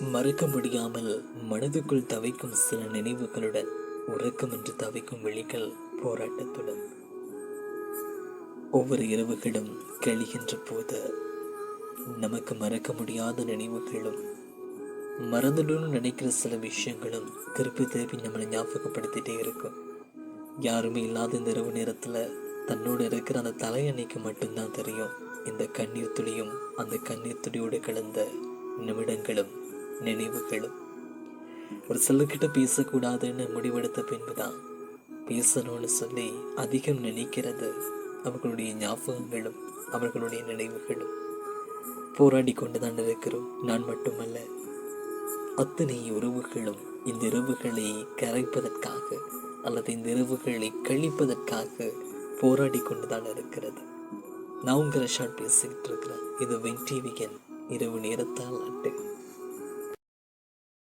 மறக்க முடியாமல் மனதுக்குள் தவிக்கும் சில நினைவுகளுடன் உறக்கம் என்று தவிக்கும் விழிகள் போராட்டத்துடன் ஒவ்வொரு இரவுகளும் கழிகின்ற போது நமக்கு மறக்க முடியாத நினைவுகளும் மறந்துடணும்னு நினைக்கிற சில விஷயங்களும் திருப்பி திருப்பி நம்மளை ஞாபகப்படுத்திட்டே இருக்கும். யாருமே இல்லாத இந்த இரவு நேரத்தில் தன்னோடு இருக்கிற அந்த தலையணைக்கு மட்டும்தான் தெரியும். இந்த கண்ணீர் துளியும் அந்த கண்ணீர் துளியோடு கலந்த நிமிடங்களும் நினைவுகளும். ஒரு சிலர்கிட்ட பேசக்கூடாதுன்னு முடிவெடுத்த பின்புதான் பேசணும்னு சொல்லி அதிகம் நினைக்கிறது அவர்களுடைய ஞாபகங்களும் அவர்களுடைய நினைவுகளும். போராடி கொண்டு தான் இருக்கிறோம். நான் மட்டுமல்ல அத்தனை உறவுகளும் இந்த இரவுகளை கரைப்பதற்காக அல்லது இந்த இரவுகளை கழிப்பதற்காக போராடி கொண்டு தான் இருக்கிறது. நான் உங்கள் ஷார்ட் பேசிக்கிட்டு இருக்கிறேன். இது வென் டிவியின் இரவு நேரத்தால் அட்டை.